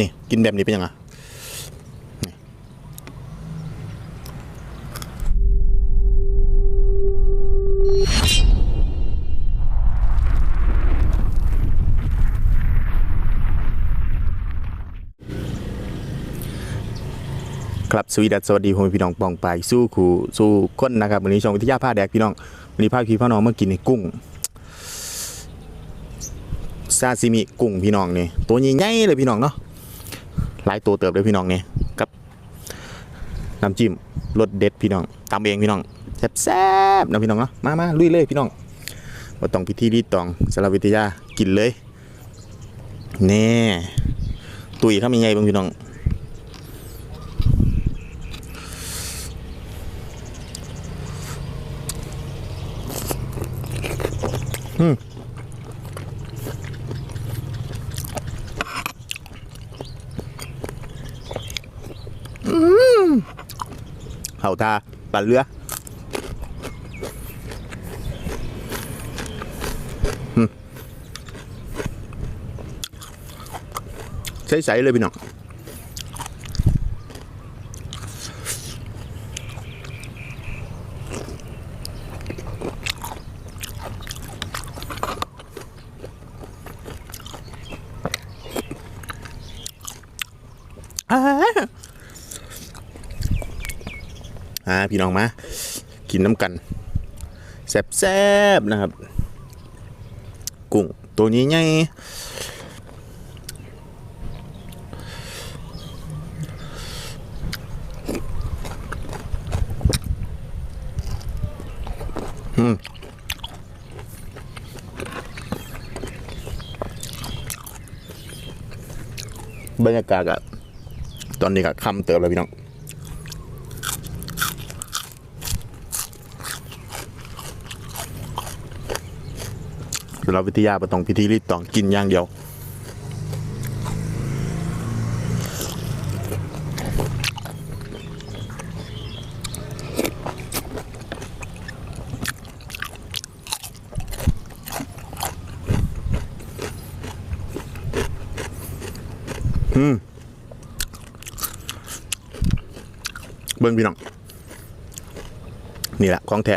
นี่กินแบบนี้เป็นยังไงครับสวีดัสสวัสดีพ่อพี่น้องปองไปสู้ขู่สู้ก้นนะครับวันนี้ช่องวิทยาภาแดกพี่น้องวันนี้พาพี่พ่อน้องเมากินในกุ้งซาซิมิกุ้งพี่น้องนี่ตัวใหญ่ๆเลยพี่น้องเนาะ หลายตัวเติบเลยพี่น้องนี่กับน้ำจิ้มรสเด็ดพี่น้องตำเองพี่น้องแซ่บๆนะพี่น้องเนาะมามาลุยเลยพี่น้องมาต้องพิธีรีดตองสารวิทยากินเลยแน่ตุยข้ามยังไงบ้างพี่น้อง เห่าตาปันเรือใสๆเลยพี่น้องอ่า อ่า พี่น้องมากินน้ำกันแซ่บๆนะครับ กุ้งตัวนี้ใหญ่อืมบรรยากาศอะตอนนี้ก็ค่ำเติบแล้วพี่น้อง สำห รวิทยาประตองพิธีรีดตองกินอย่างเดียว อืม เบิ้งพี่น้อง นี่แหละของแท้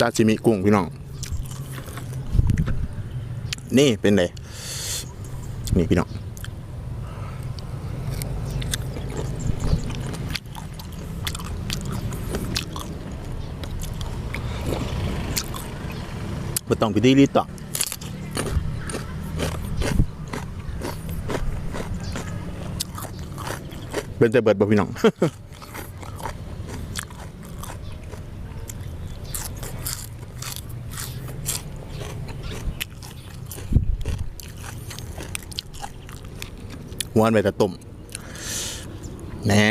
ซาชิมิกุ้งพี่น้อง นี่เป็นไงนี่พี่น้อง ไม่ต้องไปที่รีต่อเป็นแต่เบิดบ่พี่น้อง ม้วนไปต่ต้มแน่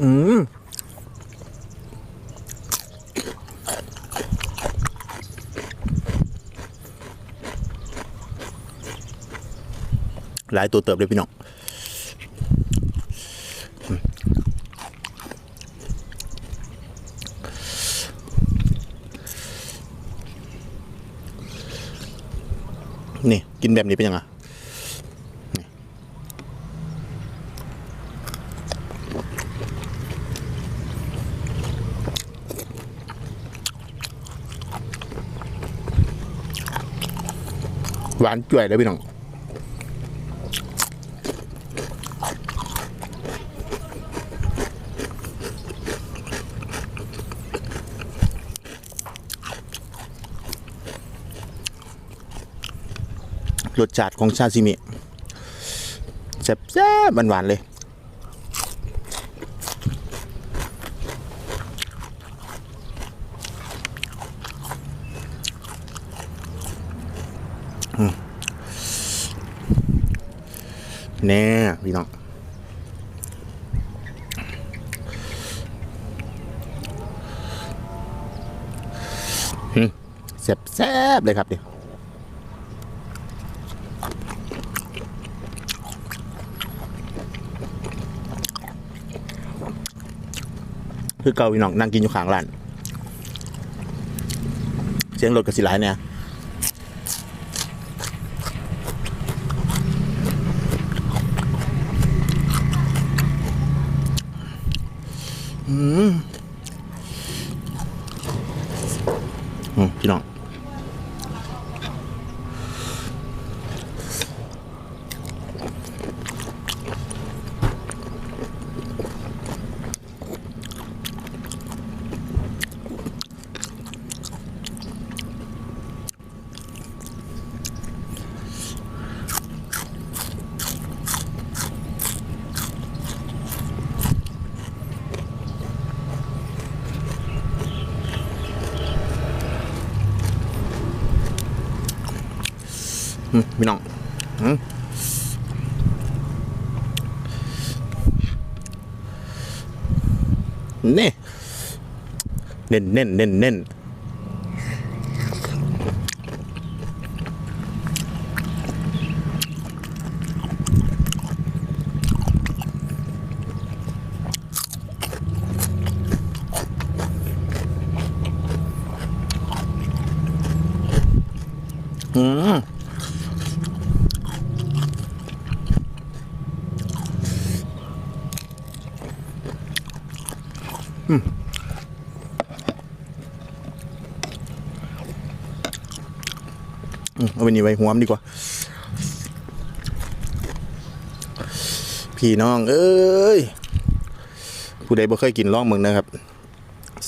อืมหลายตัวเติบเลยพี่น้อง นี่ กินแบบนี้เป็นยังไงหวานจ่วยเลยพี่น้อง รสชาติของซาซิมิแซ่บแซ่บหวานๆเลย แน่พี่น้องแซ่บๆเลยครับเดี๋ยว คือเกาพี่น้องนั่งกินอยู่ข้างร้านเสียงรถกระสิหลายเนี่ยอืม พี่น้องอืมนี่เน้นเน้นเน้นเน้นอืม เอาไปนี่ไว้หัวมดีกว่า พี่น้อง เอ้ย ผู้ใดบ่เคยกินล่องเมืองนะครับ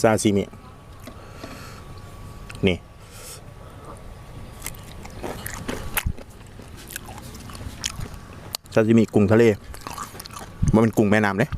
ซาซิมิ นี่ ซาซิมิกุ้งทะเล มันเป็นกุ้งแม่น้ำเลย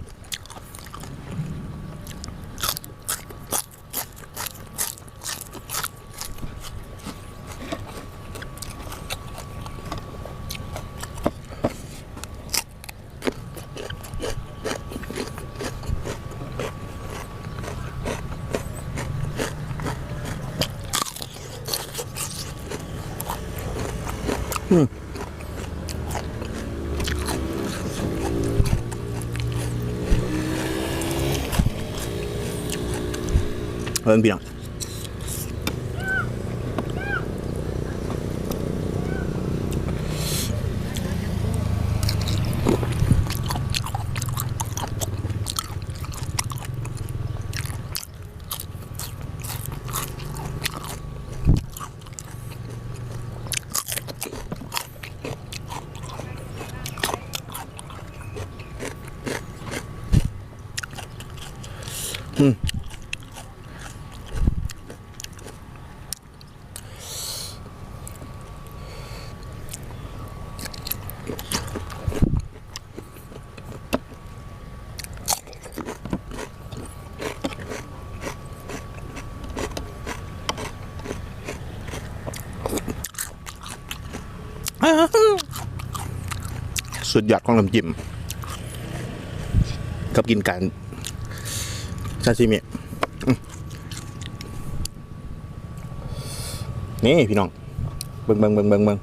เอิ้น สุดยอดของน้ำจิ้มกับกินกันซาซิมินี่พี่น้อง เบิงเบิงเบิงเบิงเบิง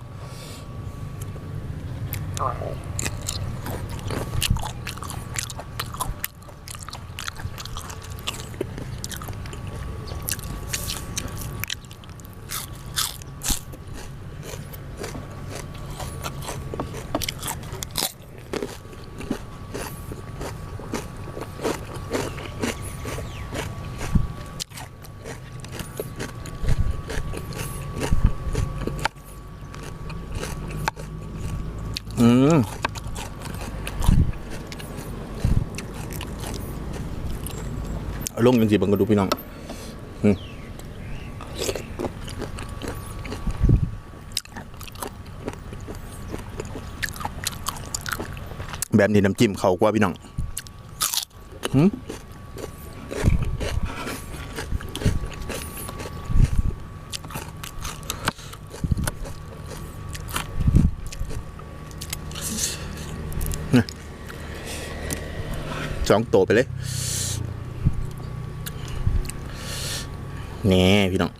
อืมอลงยังสิบังก็ดูพี่น้องอืมแบบนี้น้ำจิ้มเขากว่าพี่น้องหืม สองตัวไปเลย นี่พี่น้อง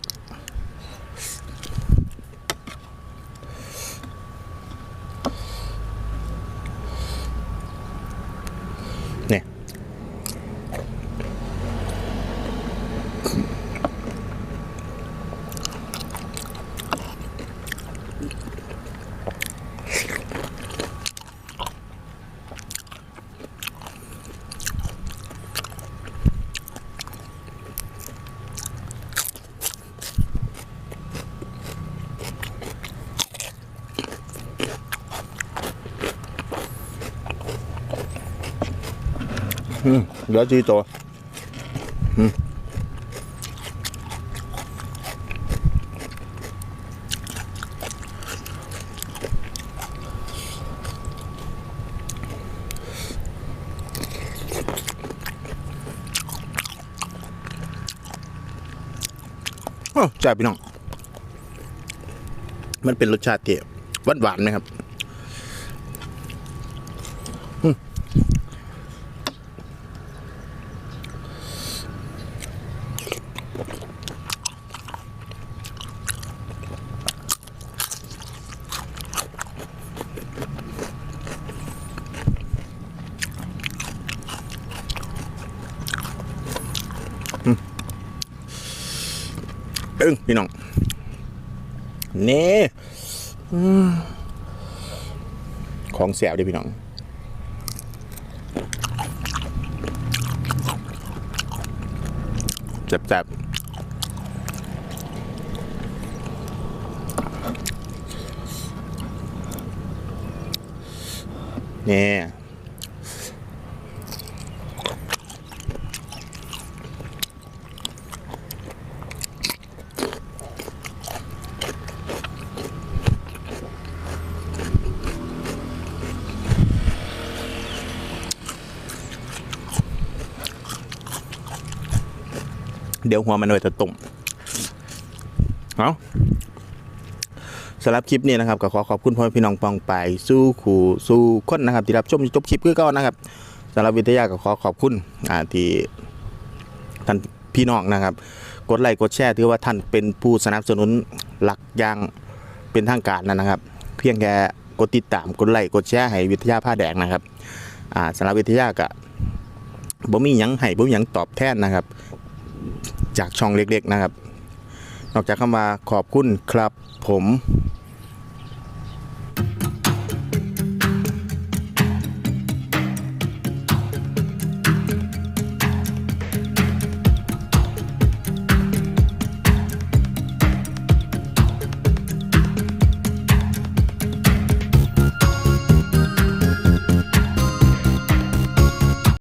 เหลือจีตัวอืมโอ้จ่าพี่น้อง มันเป็นรสชาติที่หวานหวานๆไหมครับ ตึ้งพี่น้องนี่ของแสบดิพี่น้องแซ่บๆนี่ เดี๋ยวหัวมันไว้จะตุ่มเอาสำหรับคลิปนี้นะครับก็ขอขอบคุณพ่อพี่น้องปองไปสู้ขู่สู้คนนะครับ ที่รับชมจบคลิปคือเก็นะครับสำหรับวิทยาก็ขอขอบคุณอ่าที่ท่านพี่น้องนะครับ กดไลค์กดแชร์ถือว่าท่านเป็นผู้สนับสนุนหลักอย่างเป็นทางการนะครับ เพียงแค่กดติดตามกดไลค์กดแชร์ให้วิทยาผ้าแดงนะครับอ่าสำหรับวิทยาก็บ่มีหยังให้บ่มีหยังตอบแทนนะครับ จากช่องเล็กๆนะครับ นอกจากคำว่าขอบคุณครับผม